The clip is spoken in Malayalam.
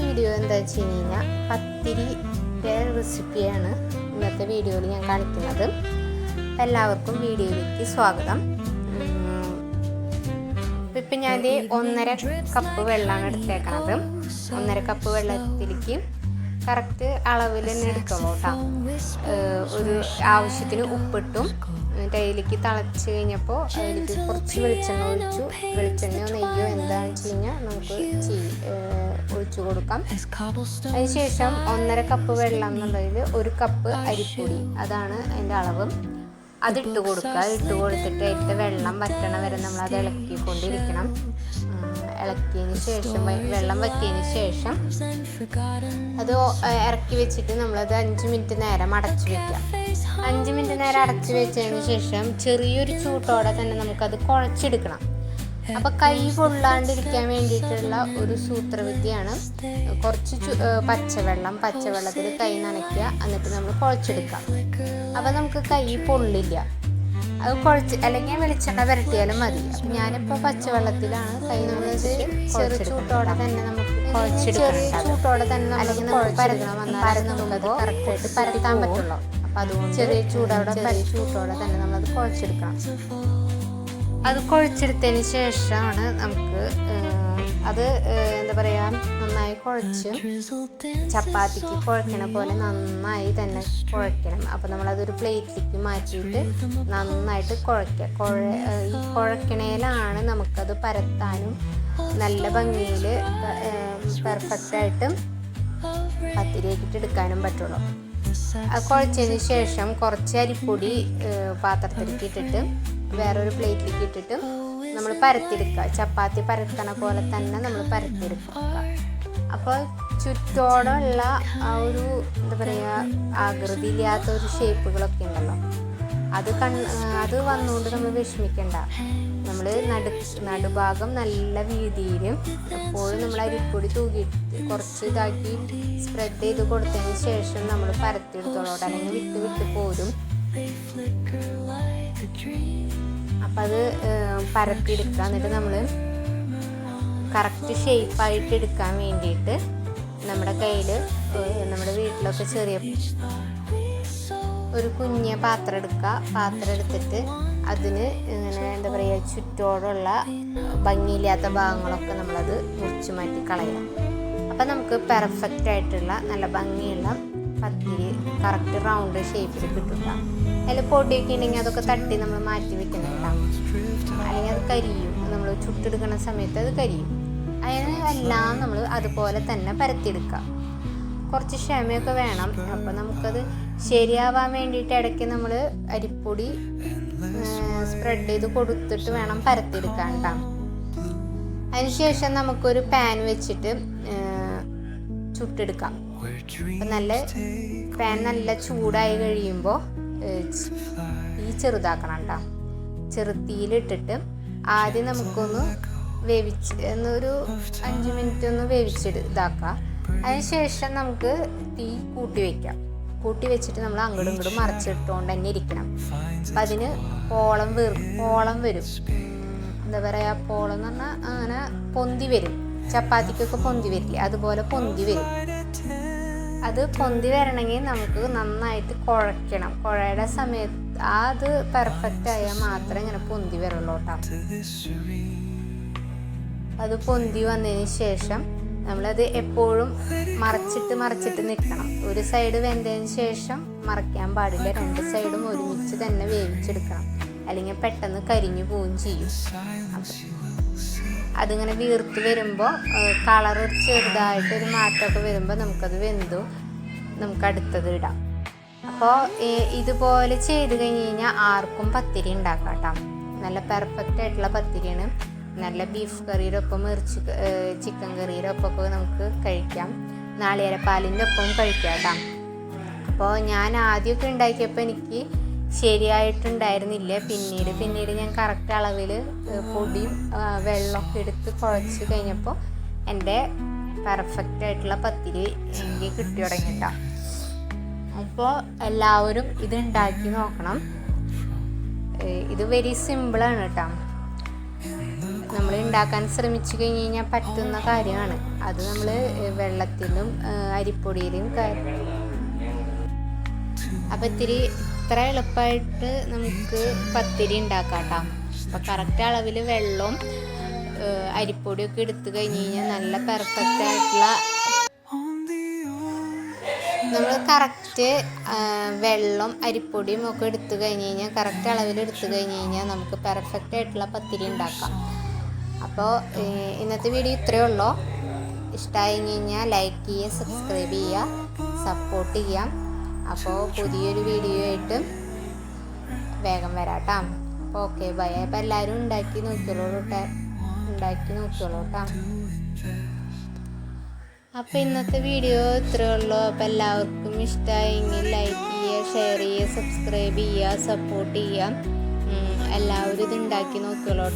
വെച്ച് കഴിഞ്ഞാൽ പത്തിരിയുടെ റെസിപ്പിയാണ് ഇന്നത്തെ വീഡിയോയിൽ ഞാൻ കാണിക്കുന്നത്. എല്ലാവർക്കും വീഡിയോയിലേക്ക് സ്വാഗതം. ഇപ്പം ഞാൻ ഒന്നര കപ്പ് വെള്ളമാണ് എടുത്തേക്കണത്. ഒന്നര കപ്പ് വെള്ളത്തിലേക്ക് കറക്റ്റ് അളവിൽ തന്നെ എടുക്കണം കേട്ടോ ഒരു ആവശ്യത്തിന് ഉപ്പിട്ടും എന്നിട്ട് അതിലേക്ക് തിളച്ച് കഴിഞ്ഞപ്പോൾ അതിലേക്ക് കുറച്ച് വെളിച്ചെണ്ണ ഒഴിച്ചു. വെളിച്ചെണ്ണയോ നെയ്യോ എന്താണെന്ന് വെച്ച് കഴിഞ്ഞാൽ നമുക്ക് ഒഴിച്ചു കൊടുക്കാം. അതിനുശേഷം ഒന്നര കപ്പ് വെള്ളം എന്നുള്ളതിൽ ഒരു കപ്പ് അരിപ്പൊടി. അതാണ് അതിന്റെ അളവ്. അതിട്ട് കൊടുക്കുക. ഇട്ട് കൊടുത്തിട്ട് അതിന്റെ വെള്ളം വറ്റണ വരെ നമ്മൾ അത് ഇളക്കിക്കൊണ്ടിരിക്കണം ഇളക്കിയതിന് ശേഷം വെള്ളം വെക്കിയതിന് ശേഷം അത് ഇറക്കി വെച്ചിട്ട് നമ്മളത് അഞ്ച് മിനിറ്റ് നേരം അടച്ചു വെക്കാം അഞ്ച് മിനിറ്റ് നേരം അടച്ചു വെച്ചതിന് ശേഷം ചെറിയൊരു ചൂട്ടോടെ തന്നെ നമുക്കത് കുഴച്ചെടുക്കണം. അപ്പൊ കൈ പൊള്ളാണ്ടിരിക്കാൻ വേണ്ടിയിട്ടുള്ള ഒരു സൂത്രവിദ്യയാണ് കുറച്ച് പച്ചവെള്ളം പച്ചവെള്ളത്തിൽ കൈ നനയ്ക്കുക എന്നിട്ട് നമ്മൾ കുഴച്ചെടുക്കാം അപ്പൊ നമുക്ക് കൈ പൊള്ളില്ല. അത് കുഴച്ച് അല്ലെങ്കിൽ വെളിച്ചെണ്ണ പുരട്ടിയാലും മതി. ഞാനിപ്പോൾ ഞാനിപ്പോ പച്ചവെള്ളത്തിലാണ് കൈ നമ്മളത് ചെറു ചൂട്ടോടെ തന്നെ നമുക്ക് ചെറിയ ചൂട്ടോടെ തന്നെ അല്ലെങ്കിൽ നമ്മൾ പരത്തണം വന്നാൽ നമുക്കത് കറക്റ്റായിട്ട് പരത്താൻ പറ്റുള്ളൂ. അപ്പം അതുകൊണ്ട് ചെറിയ ചൂടോടെ ചൂട്ടോടെ തന്നെ നമ്മളത് കുഴച്ചെടുക്കണം. അത് കുഴച്ചെടുത്തതിന് ശേഷമാണ് നമുക്ക് അത് എന്താ പറയുക നന്നായി കുഴച്ച് ചപ്പാത്തിക്ക് കുഴക്കണ പോലെ നന്നായി തന്നെ കുഴക്കണം. അപ്പോൾ നമ്മളതൊരു പ്ലേറ്റിലേക്ക് മാറ്റിയിട്ട് നന്നായിട്ട് കുഴക്കുക കുഴ ഈ കുഴക്കണേലാണ് നമുക്കത് പരത്താനും നല്ല ഭംഗിയിൽ പെർഫെക്റ്റായിട്ട് പത്തിരിയാക്കിയിട്ട് എടുക്കാനും പറ്റുള്ളൂ. അത് കുഴച്ചതിന് ശേഷം കുറച്ച് അരിപ്പൊടി പാത്രത്തിലേക്ക് ഇട്ടിട്ട് വേറൊരു പ്ലേറ്റിലേക്ക് ഇട്ടിട്ട് നമ്മൾ പരത്തിയെടുക്കുക. ചപ്പാത്തി പരത്തണ പോലെ തന്നെ നമ്മൾ പരത്തിയെടുക്കുക. അപ്പോൾ ചുറ്റോടുള്ള ആ ഒരു എന്താ പറയുക ആകൃതിയില്ലാത്ത ഒരു ഷേപ്പുകളൊക്കെ ഉണ്ടല്ലോ. അത് കൺ അത് വന്നുകൊണ്ട് നമ്മൾ വിഷമിക്കണ്ട. നമ്മൾ നടു നടുഭാഗം നല്ല വീതിയിൽ എപ്പോഴും നമ്മൾ അരിപ്പൊടി തൂക്കിയിട്ട് കുറച്ച് ഇതാക്കി സ്പ്രെഡ് ചെയ്ത് കൊടുത്തതിന് ശേഷം നമ്മൾ പരത്തിയെടുത്തോളൂ. അല്ലെങ്കിൽ വിട്ട് വിട്ട് പോരും. അപ്പം അത് പരത്തിയെടുക്കുക എന്നിട്ട് നമ്മൾ കറക്റ്റ് ഷേപ്പായിട്ട് എടുക്കാൻ വേണ്ടിയിട്ട് നമ്മുടെ കയ്യിൽ നമ്മുടെ വീട്ടിലൊക്കെ ചെറിയ ഒരു കുഞ്ഞ പാത്രം എടുക്കുക പാത്രം എടുത്തിട്ട് അതിന് ഇങ്ങനെ എന്താ പറയുക ചുറ്റോടുള്ള ഭംഗിയില്ലാത്ത ഭാഗങ്ങളൊക്കെ നമ്മളത് മുറിച്ച് മാറ്റി കളയണം അപ്പം നമുക്ക് പെർഫെക്റ്റ് ആയിട്ടുള്ള നല്ല ഭംഗിയുള്ള പത്തിരി കറക്റ്റ് റൗണ്ട് ഷേപ്പിൽ കിട്ടുക. അതിൽ പൊടിയൊക്കെ ഉണ്ടെങ്കിൽ അതൊക്കെ തട്ടി നമ്മൾ മാറ്റി വെക്കുന്നുണ്ടാവും അല്ലെങ്കിൽ അത് കരിയും. നമ്മൾ ചുട്ടെടുക്കുന്ന സമയത്ത് അത് കരിയും. അതിന് എല്ലാം നമ്മൾ അതുപോലെ തന്നെ പരത്തിയെടുക്കുക. കുറച്ച് ക്ഷമയൊക്കെ വേണം. അപ്പം നമുക്കത് ശരിയാവാൻ വേണ്ടിയിട്ട് ഇടയ്ക്ക് നമ്മൾ അരിപ്പൊടി സ്പ്രെഡ് ചെയ്ത് കൊടുത്തിട്ട് വേണം പരത്തിയെടുക്കാൻ കേട്ടോ. അതിനുശേഷം നമുക്കൊരു പാൻ വെച്ചിട്ട് ചുട്ടെടുക്കാം. അപ്പം നല്ല പാൻ നല്ല ചൂടായി കഴിയുമ്പോൾ ഈ ചെറുതാക്കണം കേട്ടോ ചെറുത്തിയിലിട്ടിട്ട് ആദ്യം നമുക്കൊന്ന് വേവിച്ച് എന്നൊരു അഞ്ച് മിനിറ്റ് ഒന്ന് വേവിച്ചിട്ട് ഇതാക്കാം. അതിനുശേഷം നമുക്ക് തീ കൂട്ടി വെക്കാം. കൂട്ടി വെച്ചിട്ട് നമ്മൾ അങ്ങോട്ടും ഇങ്ങോട്ടും മറച്ചിട്ടുകൊണ്ട് തന്നെ ഇരിക്കണം. അപ്പം അതിന് പോളം വീർ പോളം വരും. എന്താ പറയുക പോളം എന്ന് പറഞ്ഞാൽ അങ്ങനെ പൊന്തി വരും. ചപ്പാത്തിക്കൊക്കെ പൊന്തി വരില്ലേ അതുപോലെ പൊന്തി വരും. അത് പൊന്തി വരണമെങ്കിൽ നമുക്ക് നന്നായിട്ട് കുഴയ്ക്കണം. കുഴയുടെ സമയത്ത് ആ അത് പെർഫെക്റ്റ് ആയാൽ മാത്രമേ ഇങ്ങനെ പൊന്തി വരുള്ളൂ കേട്ടോ. അത് പൊന്തി വന്നതിന് ശേഷം നമ്മളത് എപ്പോഴും മറച്ചിട്ട് മറച്ചിട്ട് നിൽക്കണം. ഒരു സൈഡ് വെന്തതിന് ശേഷം മറയ്ക്കാൻ പാടില്ല. രണ്ട് സൈഡും ഒരുമിച്ച് തന്നെ വേവിച്ചെടുക്കണം. അല്ലെങ്കിൽ പെട്ടെന്ന് കരിഞ്ഞു പോവുകയും ചെയ്യും. അതിങ്ങനെ വീർത്ത് വരുമ്പോൾ കളർ ചെറുതായിട്ട് ചെറുതായിട്ടൊരു മാറ്റമൊക്കെ വരുമ്പോൾ നമുക്കത് വെന്തു. നമുക്ക് അടുത്തത് ഇടാം. അപ്പോൾ ഇതുപോലെ ചെയ്ത് കഴിഞ്ഞ് കഴിഞ്ഞാൽ ആർക്കും പത്തിരി ഉണ്ടാക്കാം കേട്ടോ നല്ല പെർഫെക്റ്റ് ആയിട്ടുള്ള പത്തിരിയാണ്. നല്ല ബീഫ് കറിയുടെ ഒപ്പം ചിക്കൻ കറിയുടെ ഒപ്പം ഒക്കെ നമുക്ക് കഴിക്കാം. നാളികേരപ്പാലിന്റെ ഒപ്പം കഴിക്കാം കേട്ടോ അപ്പോൾ ഞാൻ ആദ്യമൊക്കെ ഉണ്ടാക്കിയപ്പോൾ എനിക്ക് ശരിയായിട്ടുണ്ടായിരുന്നില്ല. പിന്നീട് പിന്നീട് ഞാൻ കറക്റ്റ് അളവിൽ പൊടിയും വെള്ളമൊക്കെ എടുത്ത് കുഴച്ച് കഴിഞ്ഞപ്പോൾ എന്റെ പെർഫെക്റ്റ് ആയിട്ടുള്ള പത്തിരി എനിക്ക് കിട്ടി തുടങ്ങിയിട്ടാ അപ്പോൾ എല്ലാവരും ഇത് ഉണ്ടാക്കി നോക്കണം ഇത് വെരി സിമ്പിളാണ് കേട്ടോ നമ്മൾ ഉണ്ടാക്കാൻ ശ്രമിച്ചു കഴിഞ്ഞ് കഴിഞ്ഞാൽ പറ്റുന്ന കാര്യമാണ്. അത് നമ്മൾ വെള്ളത്തിലും അരിപ്പൊടിയിലും അപ്പം ഇത്തിരി ഇത്ര എളുപ്പമായിട്ട് നമുക്ക് പത്തിരി ഉണ്ടാക്കാം കേട്ടോ അപ്പം കറക്റ്റ് അളവിൽ വെള്ളവും അരിപ്പൊടിയൊക്കെ എടുത്തു കഴിഞ്ഞ് കഴിഞ്ഞാൽ നല്ല പെർഫെക്റ്റ് ആയിട്ടുള്ള നമ്മൾ കറക്റ്റ് വെള്ളം അരിപ്പൊടിയും ഒക്കെ എടുത്തു കഴിഞ്ഞ് കഴിഞ്ഞാൽ കറക്റ്റ് അളവിൽ എടുത്തു കഴിഞ്ഞ് കഴിഞ്ഞാൽ നമുക്ക് പെർഫെക്റ്റ് ആയിട്ടുള്ള പത്തിരി ഉണ്ടാക്കാം. അപ്പോൾ ഇന്നത്തെ വീഡിയോ ഇത്രയേ ഉള്ളൂ. ഇഷ്ടമായി കഴിഞ്ഞാൽ ലൈക്ക് ചെയ്യുക സബ്സ്ക്രൈബ് ചെയ്യുക സപ്പോർട്ട് ചെയ്യാം. അപ്പോൾ പുതിയൊരു വീഡിയോ ആയിട്ട് വേഗം വരാട്ടാ. അപ്പോൾ ഓക്കെ ബൈ അപ്പോൾ എല്ലാവരും ഉണ്ടാക്കി നോക്കിയോളൂ ഉണ്ടാക്കി നോക്കിയോളൂ കേട്ടോ അപ്പോൾ ഇന്നത്തെ വീഡിയോ ഇത്രയേ ഉള്ളൂ. അപ്പോൾ എല്ലാവർക്കും ഇഷ്ടമായെങ്കിൽ ലൈക്ക് ചെയ്യുക ഷെയർ ചെയ്യുക സബ്സ്ക്രൈബ് ചെയ്യുക സപ്പോർട്ട് ചെയ്യുക. എല്ലാവരും ഇത് ഉണ്ടാക്കി നോക്കിയോളൂ